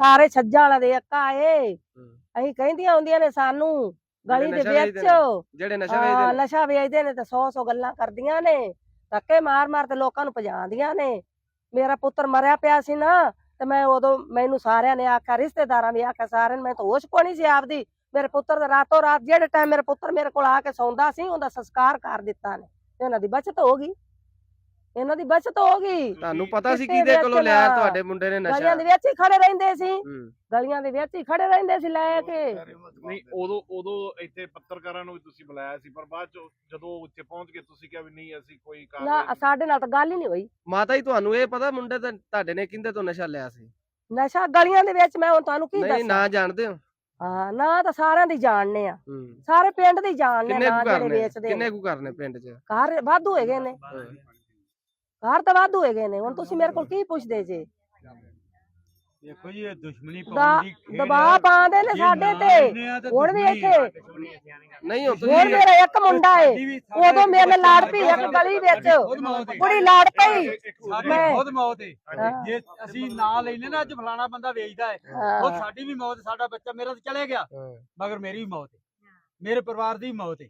ਸਾਰੇ ਛੱਜਾਂ ਵਾਲਾ ਦੇ ਇੱਕ ਆਏ ਅਸੀਂ ਕਹਿੰਦੀਆਂ ਹੁੰਦੀਆਂ ਨੇ ਸਾਨੂੰ ਗਲੀ ਦੇ ਵਿੱਚ। ਜਿਹੜੇ ਨਸ਼ਾ ਵੇਚਦੇ ਨੇ। ਨਸ਼ਾ ਵੇਚਦੇ ਨੇ ਤੇ 100 100 ਗੱਲਾਂ ਕਰਦੀਆਂ ਨੇ। ਧੱਕੇ ਮਾਰ ਮਾਰ ਤੇ ਲੋਕਾਂ ਨੂੰ ਭਜਾਉਂਦੀਆਂ ਨੇ। ਮੇਰਾ ਪੁੱਤਰ ਮਰਿਆ ਪਿਆ ਸੀ ਨਾ ਤੇ ਮੈਂ ਉਦੋਂ ਮੈਨੂੰ ਸਾਰਿਆਂ ਨੇ ਆਖਿਆ ਰਿਸ਼ਤੇਦਾਰਾਂ ਵੀ ਆਖਿਆ ਸਾਰਿਆਂ ਨੇ ਮੈਂ ਤਾਂ ਹੋਸ਼ ਕੋਣੀ ਸੀ ਆਪਦੀ। ਮੇਰੇ ਪੁੱਤਰ ਦਾ ਰਾਤੋਂ ਰਾਤ ਜਿਹੜੇ ਟਾਈਮ ਮੇਰੇ ਪੁੱਤਰ ਮੇਰੇ ਕੋਲ ਆ ਕੇ ਸੌਂਦਾ ਸੀ ਉਹਦਾ ਸੰਸਕਾਰ ਕਰ ਦਿੱਤਾ ਨੇ। ਤੇ ਉਹਨਾਂ ਦੀ ਬਚਤ ਹੋ ਗਈ। ਇਹਨਾਂ ਦੀ ਬਚਤ ਹੋ ਗਈ। ਤੁਹਾਨੂੰ ਪਤਾ ਸੀ ਕਿਹਦੇ ਕੋਲੋਂ ਲਿਆ। ਤੁਹਾਡੇ ਮੁੰਡੇ ਨੇ ਨਸ਼ਾ। ਗਲੀਆਂ ਦੇ ਵਿੱਚ ਹੀ ਖੜੇ ਰਹਿੰਦੇ ਸੀ। ਗਲੀਆਂ ਦੇ ਵਿੱਚ ਹੀ ਖੜੇ ਰਹਿੰਦੇ ਸੀ ਲੈ ਕੇ। ਨਹੀਂ ਉਦੋਂ ਉਦੋਂ ਇੱਥੇ ਪੱਤਰਕਾਰਾਂ ਨੂੰ ਵੀ ਤੁਸੀਂ ਬੁਲਾਇਆ ਸੀ ਪਰ ਬਾਅਦ ਚ ਜਦੋਂ ਉੱਥੇ ਪਹੁੰਚ ਗਏ ਤੁਸੀਂ ਕਿਹਾ ਵੀ ਨਹੀਂ ਅਸੀਂ ਕੋਈ ਨਾ ਕਾਰਵਾਈ ਸਾਡੇ ਨਾਲ ਤਾਂ ਗੱਲ ਹੀ ਨਹੀਂ ਹੋਈ। ਮਾਤਾ ਜੀ ਤੁਹਾਨੂੰ ਇਹ ਪਤਾ ਮੁੰਡੇ ਤੇ ਤੁਹਾਡੇ ਨੇ ਕਿੰਦੇ ਤੋਂ ਨਸ਼ਾ ਲਿਆ ਸੀ? ਨਸ਼ਾ ਗਲੀਆਂ ਦੇ ਵਿੱਚ ਮੈਂ ਹੁਣ ਤੁਹਾਨੂੰ ਕੀ ਨਹੀਂ ਦੱਸਾਂ? ਨਾ ਜਾਣਦੇ ਹੋ? ਹਾਂ ਨਾ ਤਾਂ ਸਾਰਿਆਂ ਦੀ ਜਾਣਨੇ ਆ। ਸਾਰੇ ਪਿੰਡ ਦੀ ਜਾਣਨੇ ਨਾ ਜਿਹੜੇ ਵੇਚਦੇ ਕਿੰਨੇ ਨੇ ਕੁ ਕਰਨੇ ਪਿੰਡ 'ਚ? ਘਰ ਵਾਧੂ ਹੈਗੇ ਨੇ। ਘਰ ਤਾਂ ਵਾਧੂ ਹੈਗੇ ਨੇ ਹੁਣ ਤੁਸੀਂ ਮੇਰੇ ਕੋਲ ਕੀ ਪੁੱਛਦੇ ਜੇ? ਦੇਖੋ ਜੀ ਇਹ ਦੁਸ਼ਮਣੀ ਪਾਉਣ ਦੀ ਖੇਡ ਦਬਾਅ। ਪਾਉਂਦੇ ਨੇ ਸਾਡੇ ਤੇ। ਹੁਣ ਵੀ ਇੱਥੇ ਨਹੀਂ ਹੋ ਹੁਣ ਤੁਸੀਂ ਮੇਰਾ ਇੱਕ ਮੁੰਡਾ ਏ। ਉਦੋਂ ਮੇਰੇ ਨਾਲ ਲੜ ਪਈ ਇੱਕ ਗਲੀ ਵਿੱਚ। ਕੁੜੀ ਲੜ ਪਈ। ਸਾਡੀ ਮੈਂ- ਖੁਦ ਮੌਤ ਹੈ ਹਾਂ। ਜੇ ਅਸੀਂ ਨਾਂ ਲੈਨੇ ਨਾ ਅੱਜ ਫਲਾਣਾ ਬੰਦਾ ਵੇਚਦਾ ਹੈ। ਉਹ ਹਾਂ। ਸਾਡੀ ਵੀ ਮੌਤ ਸਾਡਾ ਬੱਚਾ ਮੇਰਾ ਤਾਂ ਚਲੇ ਗਿਆ। ਮਗਰ ਮੇਰੀ ਵੀ ਮੌਤ ਹੈ ਮੇਰੇ ਪਰਿਵਾਰ ਦੀ ਵੀ ਮੌਤ ਹੈ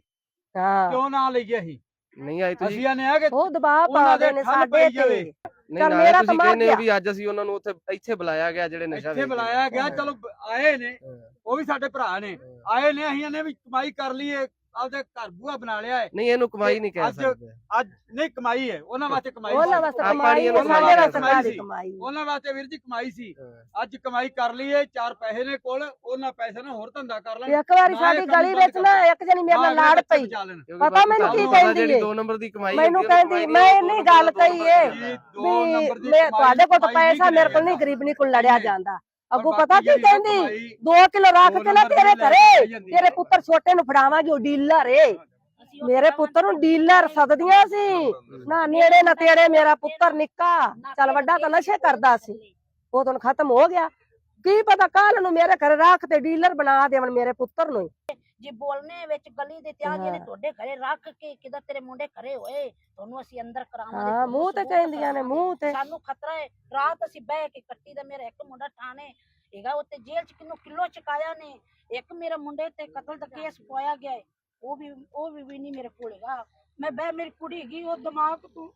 ਹਾਂ। ਕਿਉਂ ਨਾਂ ਲਈਏ ਅਸੀਂ? ਨਹੀਂ ਆਏ ਤੁਸੀਂ ਅਸੀਂ ਆਨੇ ਆ ਕਿ ਉਹ ਦਬਾਅ ਉਹਨਾਂ ਪਾਉਂਦੇ ਦੇ ਨੇ ਠੱਲ ਸਾਡੇ ਪਈ ਤੇ। ਨਹੀਂ ਮੇਰਾ ਤੁਸੀਂ ਕਹਿੰਦੇ ਹੋ। ਵੀ ਅੱਜ ਅਸੀਂ ਉਹਨਾਂ ਨੂੰ ਉੱਥੇ ਇੱਥੇ ਬੁਲਾਇਆ ਗਿਆ ਜਿਹੜੇ ਨਸ਼ਾ ਇੱਥੇ ਵੇਚਦੇ ਬੁਲਾਇਆ ਗਿਆ। ਚਲੋ ਆਏ ਨੇ। ਉਹ ਵੀ ਸਾਡੇ ਭਰਾ ਨੇ ਆਏ ਨੇ ਅਸੀਂ ਇਹਨੇ ਵੀ ਕਮਾਈ ਕਰ ਲਈਏ ਆਪਦੇ ਘਰ ਬੂਆ ਬਣਾ ਲਿਆ ਹੈ ਨਹੀਂ ਇਹਨੂੰ ਕਮਾਈ ਨਹੀਂ ਕਹਿ ਅੱਜ- ਸਕਦੇ। ਅੱਜ ਨਹੀਂ ਕਮਾਈ ਹੈ। ਉਹਨਾਂ ਵਾਸਤੇ ਕਮਾਈ ਉਹਨਾਂ ਸੀ। ਵਾਸਤੇ ਆਪਾਂ ਕਮਾਈ ਨੀ ਹੈ, ਉਹਨਾਂ ਸਾਡੇ ਵਾਸਤੇ ਵਾਸਤੇ ਕਮਾਈ ਸੀ। ਕਮਾਈ ਉਹਨਾਂ ਵਾਸਤੇ ਵੀਰ ਜੀ ਕਮਾਈ ਸੀ। ਹਾਂ। ਅੱਜ ਕਮਾਈ ਕਰ ਲਈਏ ਚਾਰ ਪੈਸੇ ਨੇ ਕੋਲ ਉਹਨਾਂ ਪੈਸੇ ਨਾਲ ਹੋਰ ਧੰਦਾ ਕਰ ਲੈਣ। ਇੱਕ ਵਾਰੀ ਨਾ ਸਾਡੀ ਕੰਮ ਗਲੀ ਵਿੱਚ ਨਾ ਇੱਕ ਜਣੀ ਮੇਰੇ ਨਾਲ ਲੜ ਪਈ। ਕਿਉਂਕਿ ਪਤਾ ਮੈਨੂੰ ਕੀ ਪਤਾ ਕਹਿੰਦੀ ਜਿਹੜੀ ਏ? ਦੋ ਨੰਬਰ ਦੀ ਕਮਾਈ ਮੈਨੂੰ ਹੁੰਦੀ ਹੈ, ਉਹ ਕਹਿੰਦੀ ਕਮਾਈ ਮੈਂ ਨਹੀਂ, ਗੱਲ ਕਹੀ ਏ ਵੀ ਨੰਬਰ ਦੀ ਮੈਂ ਤੁਹਾਡੇ ਕੋਲ ਤਾਂ ਪੈਸਾ ਨਹੀਂ ਮੇਰੇ ਕੋਲ ਨਹੀਂ ਕਰਿਆ ਗਰੀਬਣੀ ਕੋਲ ਲੜਿਆ ਜਾਂਦਾ। ਅੱਗੋਂ ਪਤਾ ਕੀ ਕਹਿੰਦੀ? ਕਮਾਈ- 2 ਕਿਲੋ ਰੱਖ ਕੇ ਨਾ ਤੇਰੇ ਘਰੇ। ਤੇਰੇ ਪੁੱਤਰ ਛੋਟੇ ਨੂੰ ਫੜਾਵਾਂਗੀ ਉਹ ਡੀਲਰ ਏ। ਮੇਰੇ ਪੁੱਤਰ ਨੂੰ ਡੀਲਰ ਸਦਦੀਆਂ ਸੀ। ਨਾ ਨੇੜੇ ਨਾ ਤੇੜੇ ਮੇਰਾ ਪੁੱਤਰ ਨਿੱਕਾ। ਚੱਲ ਵੱਡਾ ਤਾਂ ਨਸ਼ੇ ਕਰਦਾ ਸੀ। ਉਹ ਤਾਂ ਖਤਮ ਹੋ ਗਿਆ। ਕੀ ਪਤਾ ਕੱਲ ਨੂੰ ਮੇਰੇ ਘਰੇ ਰੱਖ ਤੇ ਡੀਲਰ ਬਣਾ ਦੇਵਣ ਮੇਰੇ ਪੁੱਤਰ ਨੂੰ। ਜੇ ਬੋਲਨੇ ਵਿੱਚ ਗਲੀ ਦੇ ਤਿਆ ਜਿਹੜੇ। ਤੁਹਾਡੇ ਘਰੇ ਰੱਖ ਕੇ ਕਿਦਾ ਤੇਰੇ ਮੁੰਡੇ ਘਰੇ ਹੋਏ? ਤੁਹਾਨੂੰ ਅਸੀਂ ਅੰਦਰ ਕਰਾਵਾਂਗੇ ਹਾਂ ਮੂੰਹ ਤੇ ਕਹਿੰਦੀਆਂ ਨੇ ਮੂੰਹ ਤੇ। ਸਾਨੂੰ ਖਤਰਾ ਹੈ। ਰਾਤ ਅਸੀਂ ਬਹਿ ਕੇ ਕੱਟੀ ਦਾ ਮੇਰਾ ਇੱਕ ਮੁੰਡਾ ਥਾਣੇ ਹੈਗਾ ਉੱਤੇ ਜੇਲ੍ਹ ਚ ਕਿੰਨੂੰ ਕਿਲੋ ਚਕਾਇਆ ਨੇ? ਇੱਕ ਮੇਰੇ ਮੁੰਡੇ ਤੇ ਕਤਲ ਦਾ ਕੇਸ ਪਵਾਇਆ ਗਿਆ ਹੈ। ਉਹ ਵੀ ਉਹ ਵੀ ਨਹੀਂ ਮੇਰੇ ਕੋਲ ਹੈਗਾ। ਮੈਂ ਬਹਿ ਮੇਰੀ ਕੁੜੀ ਹੈਗੀ ਉਹ ਦਿਮਾਗ ਤੋਂ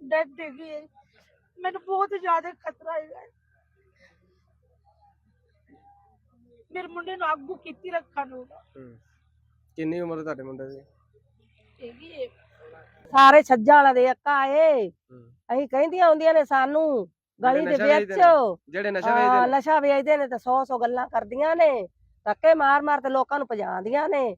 ਡੈਡ ਹੈਗੀ ਮੈਨੂੰ ਬਹੁਤ ਜ਼ਿਆਦਾ ਖਤਰਾ ਹੈਗਾ। ਮੇਰੇ ਮੁੰਡੇ ਨੂੰ ਆਗੂ ਕੀਤੀ ਰੱਖਣ ਨੂੰ। ਹੂੰ। ਕਿੰਨੀ ਉਮਰ ਹੈ ਤੁਹਾਡੇ ਮੁੰਡੇ ਦੀ? ਹੈਗੀ ਹੈ ਸਾਰੇ ਛੱਜਾਂ ਵਾਲਾ ਦੇ ਆਏ ਹੂੰ। ਅਸੀਂ ਕਹਿੰਦੀਆਂ ਹੁੰਦੀਆਂ ਨੇ ਸਾਨੂੰ ਗਲੀ ਦੇ ਨਸ਼ਾ ਵਿੱਚ। ਨੇ। ਜਿਹੜੇ ਨਸ਼ਾ ਹਾਂ, ਵੇਚਦੇ ਨੇ। ਨਸ਼ਾ ਵੇਚਦੇ ਨੇ ਤੇ 100 100 ਗੱਲਾਂ ਕਰਦੀਆਂ ਨੇ। ਧੱਕੇ ਮਾਰ ਮਾਰ ਤੇ ਲੋਕਾਂ ਨੂੰ ਭਜਾਉਂਦੀਆਂ ਨੇ।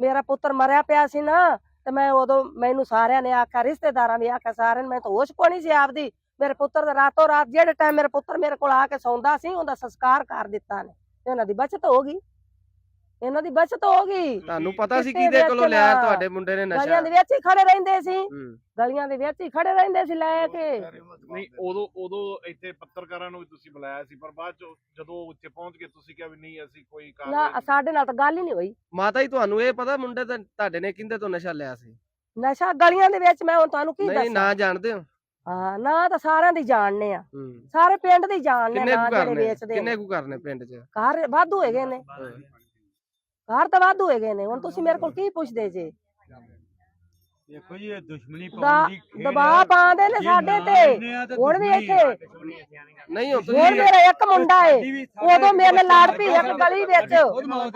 ਮੇਰਾ ਪੁੱਤਰ ਮਰਿਆ ਪਿਆ ਸੀ ਨਾ ਤੇ ਮੈਂ ਉਦੋਂ ਮੈਨੂੰ ਸਾਰਿਆਂ ਨੇ ਆਖਿਆ ਰਿਸ਼ਤੇਦਾਰਾਂ ਵੀ ਆਖਿਆ ਸਾਰਿਆਂ ਨੇ ਮੈਂ ਤਾਂ ਹੋਸ਼ ਕੋਣੀ ਸੀ ਆਪਦੀ। ਮੇਰੇ ਪੁੱਤਰ ਦਾ ਰਾਤੋਂ ਰਾਤ ਜਿਹੜੇ ਟਾਈਮ ਮੇਰੇ ਪੁੱਤਰ ਮੇਰੇ ਕੋਲ ਆ ਕੇ ਸੌਂਦਾ ਸੀ ਉਹਦਾ ਸੰਸਕਾਰ ਕਰ ਦਿੱਤਾ ਨੇ। ਇਹਨਾਂ ਦੀ ਬਚਤ ਹੋ ਗਈ। ਇਹਨਾਂ ਦੀ ਬਚਤ ਹੋ ਗਈ। ਤੁਹਾਨੂੰ ਪਤਾ ਸੀ ਕਿਹਦੇ ਕੋਲੋਂ ਲਿਆ। ਤੁਹਾਡੇ ਮੁੰਡੇ ਨੇ ਨਸ਼ਾ? ਗਲੀਆਂ ਦੇ ਵਿੱਚ ਹੀ ਖੜੇ ਰਹਿੰਦੇ ਸੀ। ਹੂੰ। ਗਲੀਆਂ ਦੇ ਵਿੱਚ ਹੀ ਖੜੇ ਰਹਿੰਦੇ ਸੀ ਲੈ ਕੇ। ਨਹੀਂ ਉਦੋਂ ਉਦੋਂ ਇੱਥੇ ਪੱਤਰਕਾਰਾਂ ਨੂੰ ਵੀ ਤੁਸੀਂ ਬੁਲਾਇਆ ਸੀ ਪਰ ਬਾਅਦ ਚ ਜਦੋਂ ਉੱਥੇ ਪਹੁੰਚ ਗਏ ਤੁਸੀਂ ਕਿਹਾ ਵੀ ਨਹੀਂ ਅਸੀਂ ਕੋਈ ਨਾ ਕਾਰਵਾਈ ਸਾਡੇ ਨਾਲ ਤਾਂ ਗੱਲ ਹੀ ਨਹੀਂ ਹੋਈ। ਮਾਤਾ ਜੀ ਤੁਹਾਨੂੰ ਇਹ ਪਤਾ ਮੁੰਡੇ ਤੇ ਤੁਹਾਡੇ ਨੇ ਕਿੰਦੇ ਤੋਂ ਨਸ਼ਾ ਲਿਆ ਸੀ? ਨਸ਼ਾ ਗਲੀਆਂ ਦੇ ਵਿੱਚ ਮੈਂ ਹੁਣ ਤੁਹਾਨੂੰ ਕੀ ਨਹੀਂ ਦੱਸਾਂ? ਨਾ ਜਾਣਦੇ ਹੋ। ਹਾਂ ਨਾ ਤਾਂ ਸਾਰਿਆਂ ਦੀ ਜਾਣਨੇ ਆ। ਹੂੰ। ਸਾਰੇ ਪਿੰਡ ਦੀ ਜਾਣਨੇ ਕਿੰਨੇ ਨਾ ਜਿਹੜੇ ਕਰਨੇ ਵੇਚਦੇ ਕਿੰਨੇ ਕੁ ਕਰਨੇ ਪਿੰਡ 'ਚ? ਘਰ ਵਾਧੂ ਹੈਗੇ ਨੇ। ਘਰ ਤਾਂ ਵਾਧੂ ਹੈਗੇ ਨੇ। ਹੁਣ ਤੁਸੀਂ ਮੇਰੇ ਕੋਲ ਕੀ ਪੁੱਛਦੇ ਜੇ? ਦੇਖੋ ਜੀ ਇਹ ਦੁਸ਼ਮਣੀ ਪਾਉਣ ਦੀ ਖੇਡ ਦਬਾਅ ਹੈ। ਪਾਉਂਦੇ ਨੇ ਸਾਡੇ ਤੇ। ਹੁਣ ਵੀ ਇੱਥੇ ਨਹੀਂ ਹੋ ਹੁਣ ਤੁਸੀਂ ਮੇਰਾ ਇੱਕ ਮੁੰਡਾ ਏ। ਉਦੋਂ ਮੇਰੇ ਨਾਲ ਲੜ ਪਈ ਇੱਕ ਗਲੀ ਵਿੱਚ।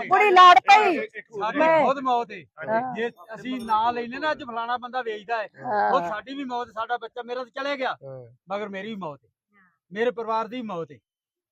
ਕੁੜੀ ਲੜ ਪਈ। ਸਾਡੀ ਮੈਂ- ਖੁਦ ਮੌਤ ਹਾਂ। ਜੇ ਅਸੀਂ ਨਾਂ ਲੈਨੇ ਨਾ ਅੱਜ ਫਲਾਣਾ ਬੰਦਾ ਵੇਚਦਾ ਹੈ। ਉਹ ਹਾਂ, ਸਾਡੀ ਵੀ ਮੌਤ ਸਾਡਾ ਬੱਚਾ ਮੇਰਾ ਤਾਂ ਚਲੇ ਗਿਆ। ਮਗਰ ਮੇਰੀ ਵੀ ਮੌਤ ਹੈ ਮੇਰੇ ਪਰਿਵਾਰ ਦੀ ਵੀ ਮੌਤ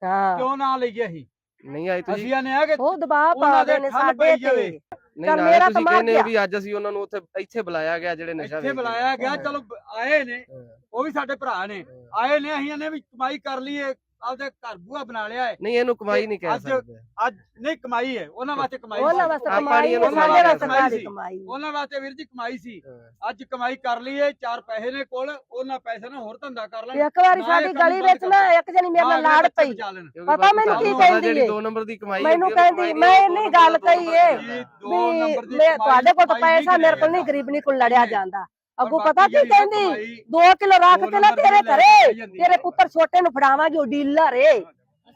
ਹਾਂ। ਕਿਉਂ ਨਾਂ ਲਈਏ ਅਸੀਂ? ਨਹੀਂ ਆਏ ਤੁਸੀਂ ਅਸੀਂ ਆਨੇ ਆ ਕਿ ਉਹ ਦਬਾਅ ਉਹਨਾਂ ਪਾਉਂਦੇ ਦੇ ਨੇ ਠੱਲ ਸਾਡੇ ਪਈ ਜਾਵੇ। ਤੇ। ਨਹੀਂ ਚੱਲ ਨਾ ਮੇਰਾ ਤੁਸੀਂ ਕਹਿੰਦੇ ਹੋ। ਵੀ ਅੱਜ ਅਸੀਂ ਉਹਨਾਂ ਨੂੰ ਉੱਥੇ ਇੱਥੇ ਬੁਲਾਇਆ ਗਿਆ ਜਿਹੜੇ ਨਸ਼ਾ ਇੱਥੇ। ਬੁਲਾਇਆ ਗਿਆ ਚਲੋ ਆਏ ਨੇ। ਉਹ ਵੀ ਸਾਡੇ ਭਰਾ ਨੇ ਆਏ ਨੇ ਅਸੀਂ ਇਹਨੇ ਵੀ ਕਮਾਈ ਕਰ ਲਈਏ ਆਪਦੇ ਘਰ ਬੂਆ ਬਣਾ ਲਿਆ ਹੈ ਨਹੀਂ ਇਹਨੂੰ ਕਮਾਈ ਨਹੀਂ ਕਹਿ ਅੱਜ- ਸਕਦੇ ਅੱਜ ਨਹੀਂ ਕਮਾਈ ਹੈ ਉਹਨਾਂ ਵਾਸਤੇ ਕਮਾਈ ਉਹਨਾਂ ਸੀ। ਵਾਸਤੇ ਆਪਾਂ ਕਮਾਈ ਨੀ ਹੈ ਇਹਨੂੰ ਸਾਡੇ ਕਮਾਈ ਵਾਸਤੇ ਕਮਾਈ ਸੀ। ਕਮਾਈ ਉਹਨਾਂ ਵਾਸਤੇ ਵੀਰ ਜੀ ਕਮਾਈ ਸੀ ਹਾਂ। ਅੱਜ ਕਮਾਈ ਕਰ ਲਈਏ ਚਾਰ ਪੈਸੇ ਨੇ ਕੋਲ ਉਹਨਾਂ ਪੈਸੇ ਨਾਲ ਹੋਰ ਧੰਦਾ ਕਰ ਲੈਣ ਇੱਕ ਵਾਰੀ ਨਾ ਸਾਡੀ ਗਲੀ ਵਿੱਚ ਨਾ ਇੱਕ ਜਣੀ ਮੇਰੇ ਨਾਲ ਲੜ ਪਈ। ਕਿਉਂਕਿ ਪਤਾ ਬਾਪੂ ਮੈਨੂੰ ਕੀ ਤੁਹਾਨੂੰ ਕਹਿੰਦੀ ਏ? ਦੋ ਨੰਬਰ ਦੀ ਕਮਾਈ ਮੈਨੂੰ ਹੁੰਦੀ ਹੈ, ਉਹ ਕਹਿੰਦੀ ਕਮਾਈ ਮੈਂ ਨਹੀਂ ਇੰਨੀ ਗੱਲ ਕਹੀ ਏ ਵੀ ਮੈਂ ਤੁਹਾਡੇ ਕੋਲ ਤਾਂ ਨਹੀਂ ਪੈਸਾ ਮੇਰੇ ਕੋਲ ਨਹੀਂ ਗਰੀਬਣੀ ਕੋਲ ਲੜਿਆ ਨਹੀਂ। ਜਾਂਦਾ ਅੱਗੋਂ ਪਤਾ ਕੀ ਕਹਿੰਦੀ? ਕਮਾਈ 2 ਕਿਲੋ ਰੱਖ ਕੇ ਨਾ ਤੇਰੇ ਘਰੇ ਤੇਰੇ। ਪੁੱਤਰ ਛੋਟੇ ਨੂੰ ਫੜਾਵਾਂਗੀ ਉਹ ਡੀਲਰ ਏ।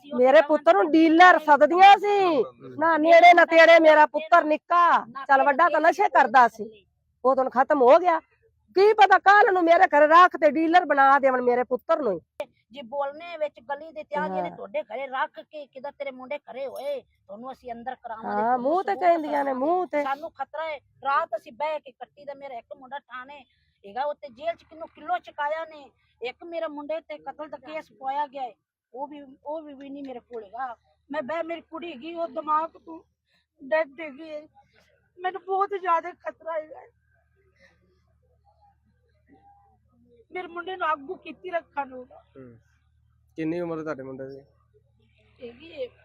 ਮੇਰੇ ਪੁੱਤਰ ਨੂੰ ਡੀਲਰ ਸੱਦਦੀਆਂ ਸੀ। ਨਾ ਨੇੜੇ ਨਾ ਤੇੜੇ ਮੇਰਾ ਪੁੱਤਰ ਨਿੱਕਾ। ਚੱਲ ਵੱਡਾ ਤਾਂ ਨਸ਼ੇ ਕਰਦਾ ਸੀ। ਉਹ ਤਾਂ ਖਤਮ ਹੋ ਗਿਆ। ਕੀ ਪਤਾ ਕੱਲ ਨੂੰ ਮੇਰੇ ਘਰੇ ਰੱਖ ਤੇ ਡੀਲਰ ਬਣਾ ਦੇਵਣ ਮੇਰੇ ਪੁੱਤਰ ਨੂੰ। ਜੇ ਬੋਲਨੇ ਵਿੱਚ ਗਲੀ ਦੇ ਤਿਆ ਜਿਹੜੇ। ਤੁਹਾਡੇ ਘਰੇ ਰੱਖ ਕੇ ਕਿਦਾ ਤੇਰੇ ਮੁੰਡੇ ਘਰੇ ਹੋਏ? ਤੁਹਾਨੂੰ ਅਸੀਂ ਅੰਦਰ ਕਰਾਵਾਂਗੇ ਹਾਂ ਮੂੰਹ ਤੇ ਕਹਿੰਦੀਆਂ ਨੇ। ਮੂੰਹ ਤੇ। ਸਾਨੂੰ ਖਤਰਾ ਹੈ। ਰਾਤ ਅਸੀਂ ਬਹਿ ਕੇ ਕੱਟੀ ਦਾ ਮੇਰਾ ਇੱਕ ਮੁੰਡਾ ਥਾਣੇ ਹੈਗਾ ਉੱਤੇ ਜੇਲ੍ਹ ਚ ਕਿੰਨੂੰ ਕਿਲੋ ਚਕਾਇਆ ਨੇ? ਇੱਕ ਮੇਰੇ ਮੁੰਡੇ ਤੇ ਕਤਲ ਦਾ ਕੇਸ ਪਾਇਆ ਗਿਆ ਹੈ। ਉਹ ਵੀ ਉਹ ਵੀ, ਨਹੀਂ ਮੇਰੇ ਕੋਲ ਹੈਗਾ। ਮੈਂ ਬਹਿ ਮੇਰੀ ਕੁੜੀ ਗਈ ਉਹ ਦਿਮਾਗ ਤੋਂ ਡੈਡ ਗਈ ਹੈ। ਮੈਨੂੰ ਬਹੁਤ ਜ਼ਿਆਦਾ ਖਤਰਾ ਹੈਗਾ। ਮੇਰੇ ਮੁੰਡੇ ਨੂੰ ਆਗੂ ਕੀਤੀ ਰੱਖਣ ਨੂੰ। ਕਿੰਨੀ ਉਮਰ ਹੈ ਤੁਹਾਡੇ ਮੁੰਡੇ ਦੀ? ਹੈਗੀ